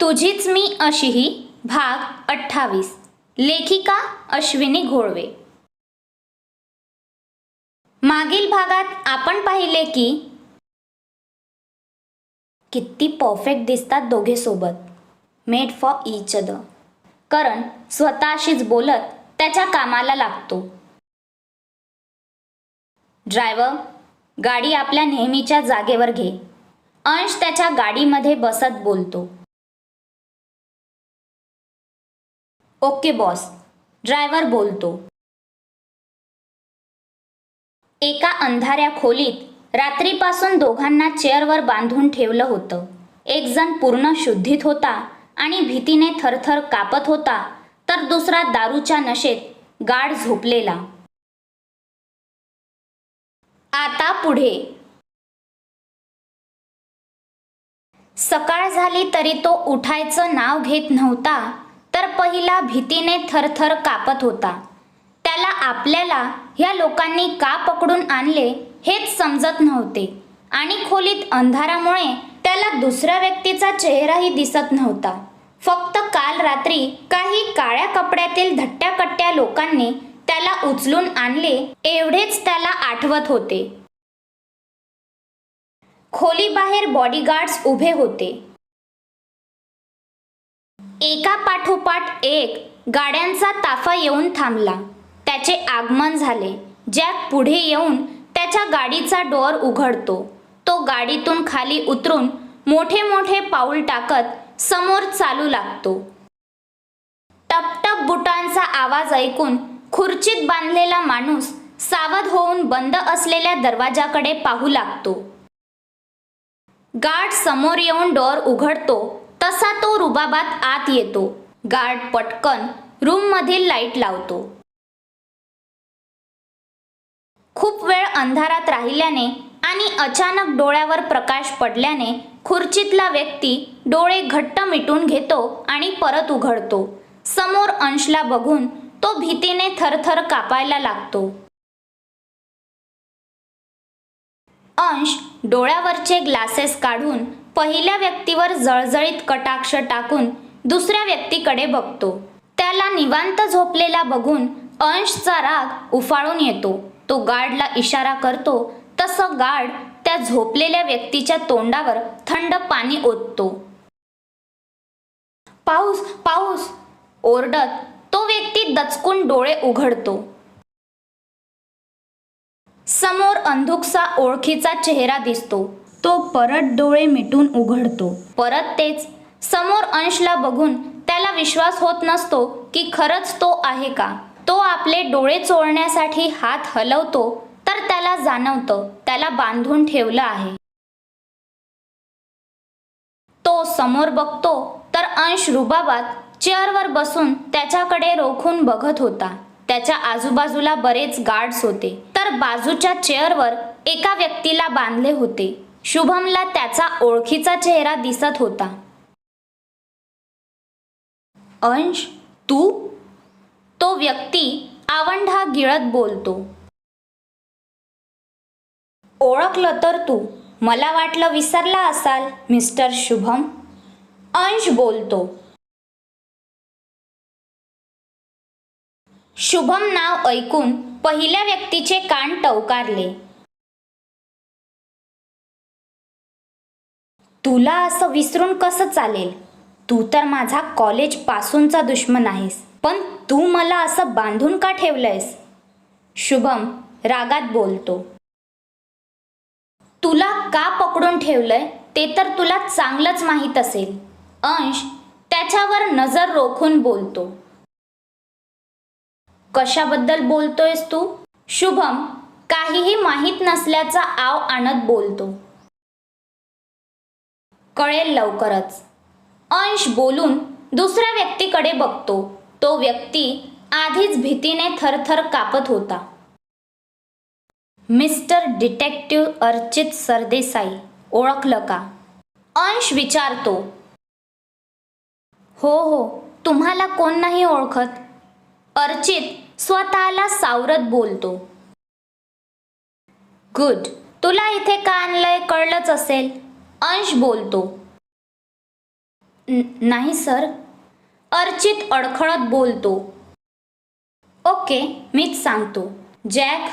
तुझीच मी अशीही भाग अठ्ठावीस. लेखिका अश्विनी घोळवे मागील भागात आपण पाहिले की किती परफेक्ट दिसतात दोघे सोबत. Made for each other Karan स्वतःशीच बोलत त्याच्या कामाला लागतो. ड्रायव्हर गाडी आपल्या नेहमीच्या जागेवर घे. अंश त्याच्या गाडीमध्ये बसत बोलतो. ओके बॉस ड्रायव्हर बोलतो. एका अंधाऱ्या खोलीत रात्रीपासून दोघांना चेअरवर बांधून ठेवलं होतं. एक जण पूर्ण शुद्धीत होता आणि भीतीने थरथर कापत होता तर दुसरा दारूच्या नशेत गाढ झोपलेला. आता पुढे. सकाळ झाली तरी तो उठायचं नाव घेत नव्हता तर पहिला भीतीने थरथर कापत होता. त्याला आपल्याला ह्या लोकांनी का पकडून आणले हेच समजत नव्हते. आणि खोलीत अंधारामुळे त्याला दुसऱ्या व्यक्तीचा चेहराही दिसत नव्हता. फक्त काल रात्री काही काळ्या कपड्यातील धट्ट्याकट्ट्या लोकांनी त्याला उचलून आणले एवढेच त्याला आठवत होते. खोलीबाहेर बॉडीगार्ड्स उभे होते. एका पाठोपाठ एक गाड्यांचा ताफा येऊन थांबला. त्याचे आगमन झाले. जॅक पुढे येऊन त्याच्या गाडीचा डोअर उघडतो. तो गाडीतून खाली उतरून मोठे मोठे पाऊल टाकत समोर चालू लागतो. टपटप बुटांचा आवाज ऐकून खुर्चीत बांधलेला माणूस सावध होऊन बंद असलेल्या दरवाजाकडे पाहू लागतो. गार्ड समोर येऊन डोअर उघडतो. तसा तो रुबाबात आत येतो. गार्ड पटकन रूम मधील लाइट लावतो. खूप वेळ अंधारात राहिल्याने आणि अचानक डोळ्यावर प्रकाश पडल्याने खुर्चीतला व्यक्ती डोळे घट्ट मिटून घेतो आणि परत उघडतो. समोर अंशला बघून तो भीतीने थरथर कापायला लागतो. अंश डोळ्यावरचे ग्लासेस काढून पहिल्या व्यक्तीवर जळजळीत कटाक्ष टाकून दुसऱ्या व्यक्तीकडे बघतो. त्याला निवांत झोपलेला बघून अंशचा राग उफाळून येतो. तो गार्डला इशारा करतो. तसं गार्ड त्या झोपलेल्या व्यक्तीच्या तोंडावर थंड पाणी ओततो. पाऊस पाऊस! ओरडत तो व्यक्ती दचकून डोळे उघडतो. समोर अंधुकसा ओळखीचा चेहरा दिसतो. तो परत डोळे मिटून उघडतो. परत तेच. समोर अंशला बघून त्याला विश्वास होत नसतो की खरंच तो आहे का. तो आपले डोळे चोळण्यासाठी हात हलवतो तर त्याला जाणवतं. त्याला बांधून ठेवलं आहे. तो समोर बघतो तर अंश रुबाबात चेअरवर बसून त्याच्याकडे रोखून बघत होता. त्याच्या आजूबाजूला बरेच गार्ड्स होते. तर बाजूच्या चेअरवर एका व्यक्तीला बांधले होते. शुभमला त्याचा ओळखीचा चेहरा दिसत होता. अंश तू? तो व्यक्ती आवंढा गिळत बोलतो. ओळखलं तर तू. मला वाटलं विसरला असाल मिस्टर शुभम. अंश बोलतो. शुभम नाव ऐकून पहिल्या व्यक्तीचे कान टवकारले. तुला असं विसरून कसं चालेल? तू तर माझा कॉलेजपासूनचा दुश्मन आहेस पण तू मला असं बांधून का ठेवलंयस? शुभम रागात बोलतो. तुला का पकडून ठेवलंय? ते तर तुला चांगलंच माहीत असेल. अंश त्याच्यावर नजर रोखून बोलतो. कशाबद्दल बोलतोयस तू? शुभम काहीही माहीत नसल्याचा आव आणत बोलतो. कळेल लवकरच. अंश बोलून दुसऱ्या व्यक्तीकडे बघतो. तो व्यक्ती आधीच भीतीने थरथर कापत होता. मिस्टर डिटेक्टिव्ह अर्चित सरदेसाई ओळखलं का? अंश विचारतो. हो हो तुम्हाला कोण नाही ओळखत? अर्चित स्वतःला सावरत बोलतो. गुड तुला इथे का आणलंय? कळलंच असेल. अंश बोलतो. नाही सर. अर्चित अडखळत बोलतो. ओके मीच सांगतो. जॅक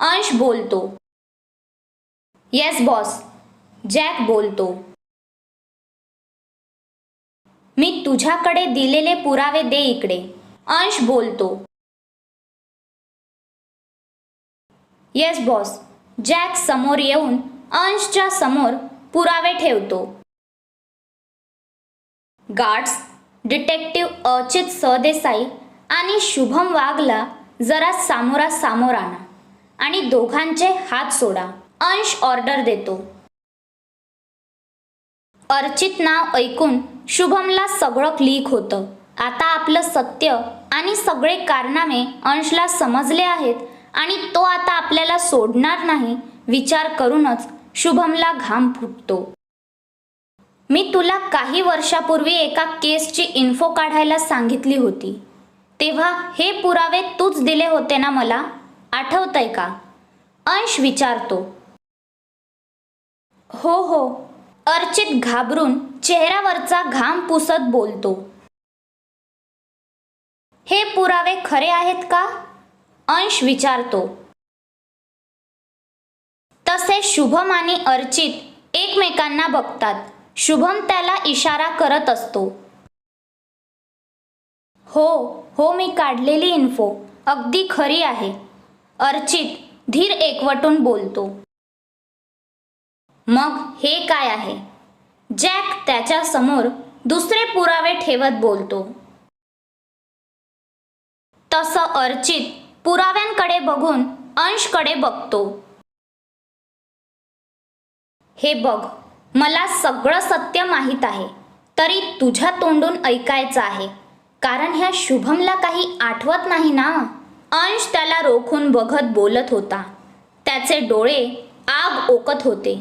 अंश बोलतो. Yes boss. जॅक बोलतो. मी तुझ्याकडे दिलेले पुरावे दे इकडे. अंश बोलतो. Yes boss. जॅक समोर येऊन अंशच्या समोर पुरावे ठेवतो. गार्ड्स डिटेक्टिव्ह अचित सदेसाई आणि शुभम वाघला जरा सामोरा सामोर आणा आणि दोघांचे हात सोडा. अंश ऑर्डर देतो. अर्चित नाव ऐकून शुभमला सगळं क्लिक होतं. आता आपलं सत्य आणि सगळे कारनामे अंशला समजले आहेत आणि तो आता आपल्याला सोडणार नाही विचार करूनच शुभमला घाम फुटतो. मी तुला काही वर्षापूर्वी एका केसची इन्फो काढायला सांगितली होती. तेव्हा हे पुरावे तूच दिले होते ना मला? आठवतंय का? अंश विचारतो. हो हो. अर्चित घाबरून चेहऱ्यावरचा घाम पुसत बोलतो. हे पुरावे खरे आहेत का? अंश विचारतो. तसे शुभम आणि अर्चित एकमेकांना बघतात. शुभम त्याला इशारा करत असतो. हो हो मी काढलेली इन्फो अगदी खरी आहे. अर्चित धीर एकवटून बोलतो. मग हे काय आहे? जॅक त्याच्यासमोर दुसरे पुरावे ठेवत बोलतो. तसं अर्चित पुराव्यांकडे बघून अंशकडे बघतो. हे बघ मला सगळं सत्य माहीत आहे तरी तुझ्या तोंडून ऐकायचं आहे. कारण ह्या शुभमला काही आठवत नाही ना? अंश त्याला रोखून बघत बोलत होता. त्याचे डोळे आग ओकत होते.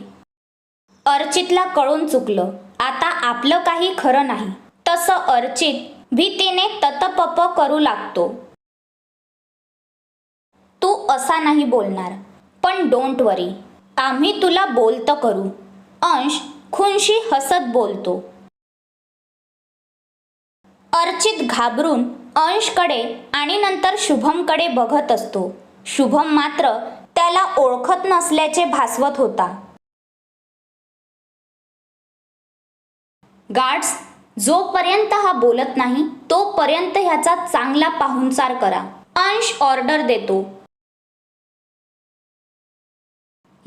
अर्चितला कळून चुकलं आता आपलं काही खरं नाही. तसं अर्चित भीतीने ततपप करू लागतो. तू असा नाही बोलणार पण डोंट वरी आम्ही तुला बोलतं करू. अंश खुनशी हसत बोलतो. अर्चित घाबरून अंशकडे आणि नंतर शुभमकडे बघत असतो. शुभम मात्र त्याला ओळखत नसल्याचे भासवत होता. गार्ड्स जोपर्यंत हा बोलत नाही तोपर्यंत ह्याचा चांगला पाहुणचार करा. अंश ऑर्डर देतो.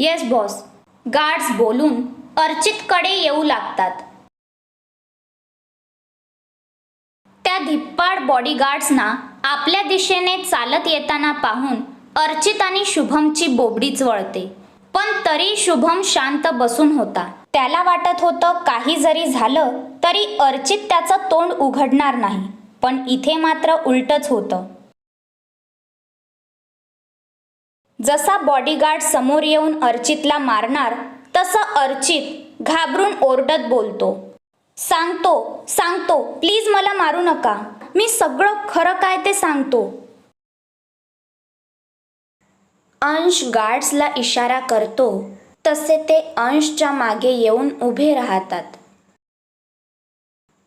येस बॉस गार्ड्स बोलून अर्चितकडे येऊ लागतात. त्या धिप्पाड बॉडीगार्ड्सना आपल्या दिशेने चालत येताना पाहून अर्चित आणि शुभमची बोबडीच वळते पण तरी शुभम शांत बसून होता. त्याला वाटत होतं काही जरी झालं तरी अर्चित त्याचं तोंड उघडणार नाही. पण इथे मात्र उलटच होतं. जसा बॉडीगार्ड समोर येऊन अर्चितला मारणार तसं अर्चित घाबरून ओरडत बोलतो. सांगतो सांगतो प्लीज मला मारू नका. मी सगळं खरं काय ते सांगतो. अंश गार्ड्सला इशारा करतो तसे ते अंशच्या मागे येऊन उभे राहतात.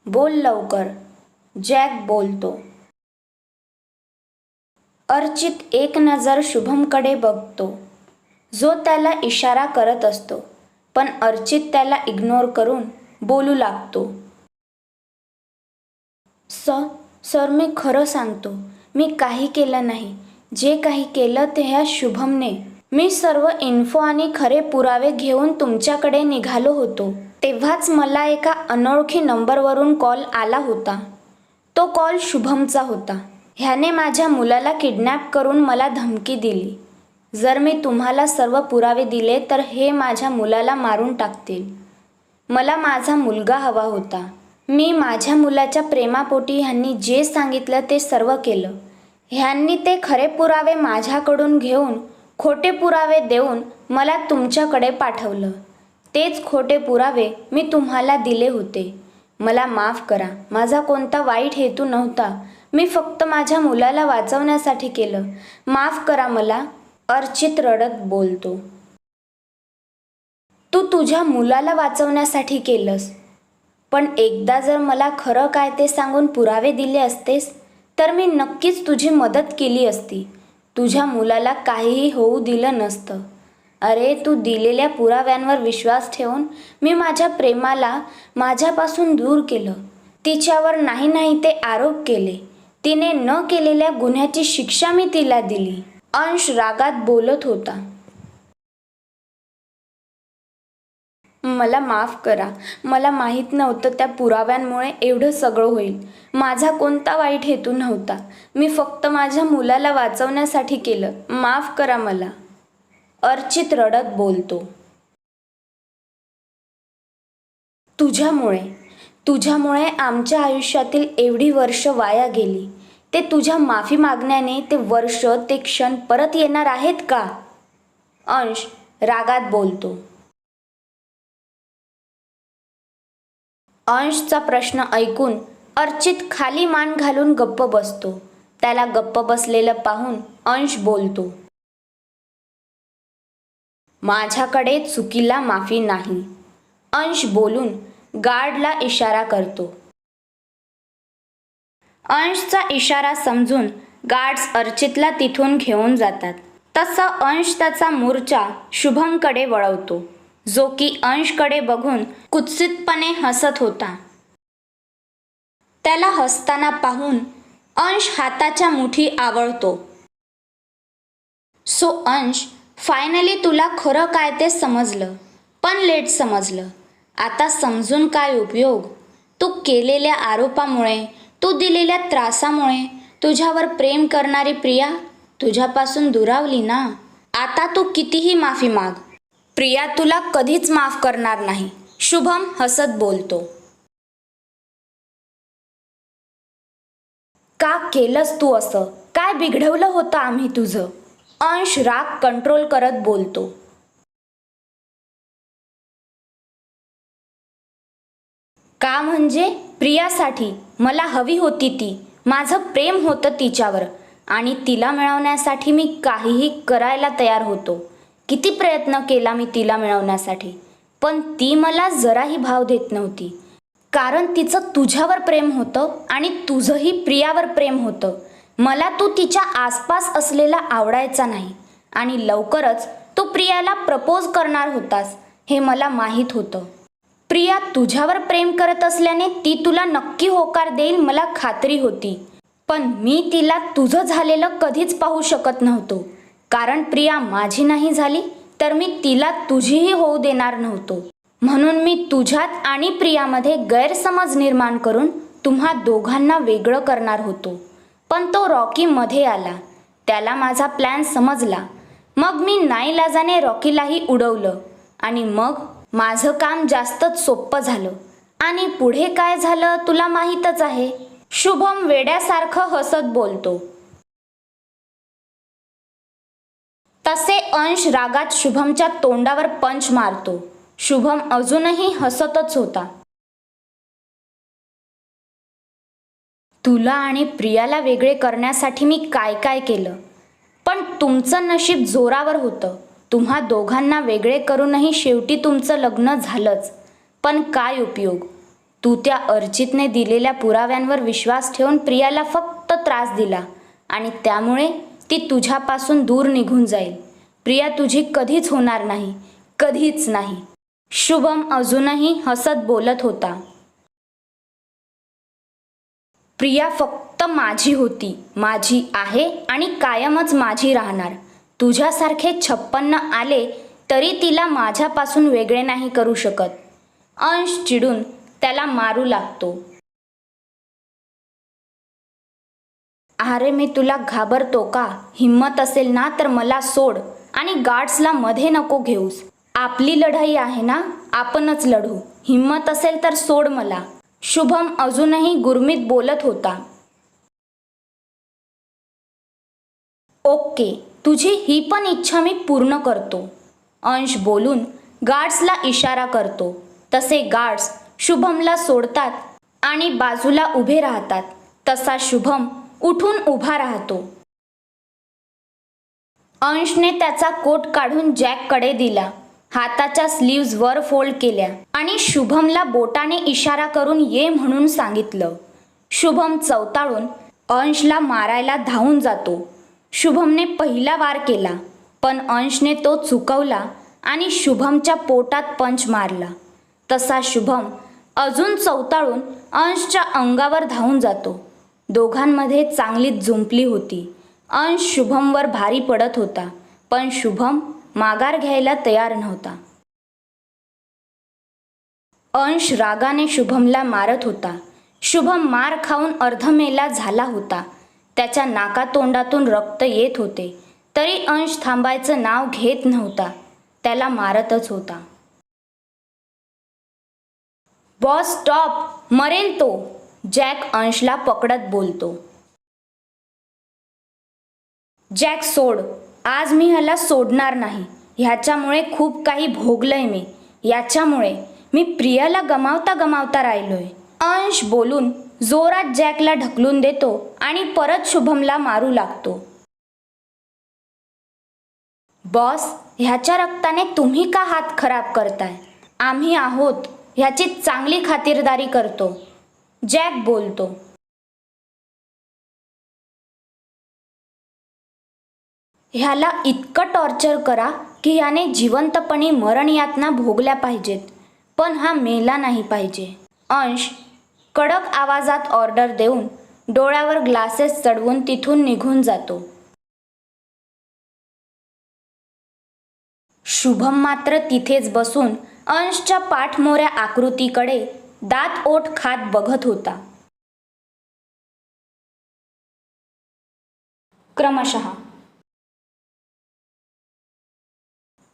बोल लवकर जॅक बोलतो. अर्चित एक नजर शुभमकडे बघतो. जो त्याला इशारा करत असतो पण अर्चित त्याला इग्नोर करून बोलू लागतो. स सर मी खरं सांगतो मी काही केलं नाही. जे काही केलं ते ह्या शुभमने. मी सर्व इन्फो आणि खरे पुरावे घेऊन तुमच्याकडे निघालो होतो. तेव्हाच मला एका अनोळखी नंबरवरून कॉल आला होता. तो कॉल शुभमचा होता. ह्याने माझ्या मुलाला किडनॅप करून मला धमकी दिली. जर मी तुम्हाला सर्व पुरावे दिले तर हे माझ्या मुलाला मारून टाकतील. मला माझा मुलगा हवा होता. मी माझ्या मुलाच्या प्रेमापोटी ह्यांनी जे सांगितलं ते सर्व केलं. ह्यांनी ते खरे पुरावे माझ्याकडून घेऊन खोटे पुरावे देऊन मला तुमच्याकडे पाठवलं. तेच खोटे पुरावे मी तुम्हाला दिले होते. मला माफ करा. माझा कोणता वाईट हेतू नव्हता. मी फक्त माझ्या मुलाला वाचवण्यासाठी केलं. माफ करा मला अर्चित रडत बोलतो. तू तुझ्या मुलाला वाचवण्यासाठी केलंस. पण एकदा जर मला खरं काय ते सांगून पुरावे दिले असतेस तर मी नक्कीच तुझी मदत केली असती. तुझ्या मुलाला काहीही होऊ दिलं नसतं. अरे तू दिलेल्या पुराव्यांवर विश्वास ठेवून मी माझ्या प्रेमाला माझ्यापासून दूर केलं. तिच्यावर नाही नाही ते आरोप केले. तिने न केलेल्या गुन्ह्याची शिक्षा मी तिला दिली. अंश रागात बोलत होता. मला माफ करा. मला माहीत नव्हतं त्या पुराव्यांमुळे एवढं सगळं होईल. माझा कोणता वाईट हेतू नव्हता. मी फक्त माझ्या मुलाला वाचवण्यासाठी केलं. माफ करा मला. अर्चित रडत बोलतो. तुझ्यामुळे. तुझ्यामुळे आमच्या आयुष्यातील एवढी वर्ष वाया गेली. ते तुझ्या माफी मागण्याने ते वर्ष ते क्षण परत येणार आहेत का? अंश रागात बोलतो. अंशचा प्रश्न ऐकून अर्चित खाली मान घालून गप्प बसतो. त्याला गप्प बसलेलं पाहून अंश बोलतो. माझ्याकडे चुकीला माफी नाही. अंश बोलून गार्डला इशारा करतो. अंशचा इशारा समजून गार्ड्स अर्चितला तिथून घेऊन जातात. तसा अंश त्याचा मूर्चा शुभमकडे वळवतो जो की अंशकडे बघून कुत्सितपणे हसत होता. त्याला हसताना पाहून अंश हाताच्या मुठी आवळतो. सो अंश फायनली तुला खरं काय ते समजलं पण लेट समजलं. आता समजून काय उपयोग? तू केलेल्या आरोपामुळे तू दिलेल्या त्रासामुळे तुझ्यावर प्रेम करणारी प्रिया तुझ्यापासून दुरावली ना? आता तू कितीही माफी माग. प्रिया तुला कधीच माफ करणार नाही. शुभम हसत बोलतो. का केलंस तू असं? काय बिघडवलं होतं आम्ही तुझं? अंश राग कंट्रोल करत बोलतो. का म्हणजे? प्रियासाठी मला हवी होती ती. माझं प्रेम होतं तिच्यावर आणि तिला मिळवण्यासाठी मी काहीही करायला तयार होतो. किती प्रयत्न केला मी तिला मिळवण्यासाठी पण ती मला जराही भाव देत नव्हती. कारण तिचं तुझ्यावर प्रेम होतं आणि तुझंही प्रियावर प्रेम होतं. मला तू तिच्या आसपास असलेला आवडायचा नाही आणि लवकरच तू प्रियाला प्रपोज करणार होतास हे मला माहीत होतं. प्रिया तुझ्यावर प्रेम करत असल्याने ती तुला नक्की होकार देईल मला खात्री होती. पण मी तिला तुझं झालेलं कधीच पाहू शकत नव्हतो. कारण प्रिया माझी नाही झाली तर मी तिला तुझीही होऊ देणार नव्हतो. म्हणून मी तुझ्यात आणि प्रियामध्ये गैरसमज निर्माण करून तुम्हा दोघांना वेगळं करणार होतो. पण तो रॉकी मध्ये आला. त्याला माझा प्लॅन समजला. मग मी नाईलाजाने रॉकीलाही उडवलं. आणि मग माझं काम जास्तच सोपं झालं. आणि पुढे काय झालं तुला माहीतच आहे. शुभम वेड्यासारखं हसत बोलतो. तसे अंश रागात शुभमच्या तोंडावर पंच मारतो. शुभम अजूनही हसतच होता. तुला आणि प्रियाला वेगळे करण्यासाठी मी काय काय केलं? पण तुमचं नशीब जोरावर होतं. तुम्हा दोघांना वेगळे करूनही शेवटी तुमचं लग्न झालंच. पण काय उपयोग? तू त्या अर्जितने दिलेल्या पुराव्यांवर विश्वास ठेवून प्रियाला फक्त त्रास दिला आणि त्यामुळे ती तुझ्यापासून दूर निघून जाईल. प्रिया तुझी कधीच होणार नाही कधीच नाही. शुभम अजूनही हसत बोलत होता. प्रिया फक्त माझी होती माझी आहे आणि कायमच माझी राहणार. तुझ्यासारखे छप्पन्न आले तरी तिला माझ्यापासून वेगळे नाही करू शकत. अंश चिडून त्याला मारू लागतो. अरे मी तुला घाबरतो का? हिम्मत असेल ना तर मला सोड आणि गार्ड्सला मध्ये नको घेऊस. आपली लढाई आहे ना? आपणच लढू. हिम्मत असेल तर सोड मला. शुभम अजूनही गुरमीत बोलत होता. ओके तुझी ही पण इच्छा मी पूर्ण करतो. अंश बोलून गार्ड्सला इशारा करतो. तसे गार्ड्स शुभमला सोडतात आणि बाजूला उभे राहतात. तसा शुभम उठून उभा राहतो. अंशने त्याचा कोट काढून जॅककडे दिला. हाताच्या स्लीव्ज वर फोल्ड केल्या आणि शुभमला बोटाने इशारा करून ये म्हणून सांगितलं. शुभम चवताळून अंशला मारायला धावून जातो. शुभमने पहिला वार केला पण अंशने तो चुकवला आणि शुभमच्या पोटात पंच मारला. तसा शुभम अजून चौताळून अंशच्या अंगावर धावून जातो. दोघांमध्ये चांगलीच जुंपली होती. अंश शुभमवर भारी पडत होता पण शुभम माघार घ्यायला तयार नव्हता. अंश रागाने शुभमला मारत होता. शुभम मार खाऊन अर्धमेला झाला होता. त्याच्या नाकातोंडातून रक्त येत होते. तरी अंश थांबायचं नाव घेत नव्हता. त्याला मारतच होता. Boss stop! मरेल तो! जॅक अंशला पकडत बोलतो. जॅक सोड! आज मी ह्याला सोडणार नाही. ह्याच्यामुळे खूप काही भोगलंय मी. याच्यामुळे मी प्रियाला गमावता गमावता राहिलोय. अंश बोलून जोरात जॅकला ढकलून देतो आणि परत शुभमला मारू लागतो. बॉस ह्याच्या रक्ताने तुम्ही का हात खराब करताय? आम्ही आहोत ह्याची चांगली खातिरदारी करतो जॅक बोलतो. ह्याला इतकं टॉर्चर करा की ह्याने जिवंतपणी मरण यातना भोगल्या पाहिजेत पण हा मेला नाही पाहिजे. अंश कडक आवाजात ऑर्डर देऊन डोळ्यावर ग्लासेस चढवून तिथून निघून जातो. शुभम मात्र तिथेच बसून अंशच्या पाठमोऱ्या आकृतीकडे दात ओठ खात बघत होता. क्रमशः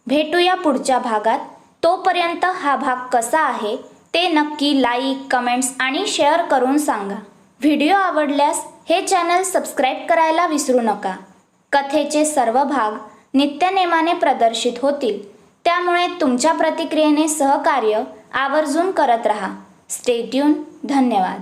भेटूया पुढच्या भागात. तोपर्यंत हा भाग कसा आहे ते नक्की लाईक कमेंट्स आणि शेअर करून सांगा. व्हिडिओ आवडल्यास हे चॅनल सबस्क्राईब करायला विसरू नका. कथेचे सर्व भाग नित्यनेमाने प्रदर्शित होतील. त्यामुळे तुमच्या प्रतिक्रियेने सहकार्य आवर्जून करत रहा. स्टेट्यून धन्यवाद.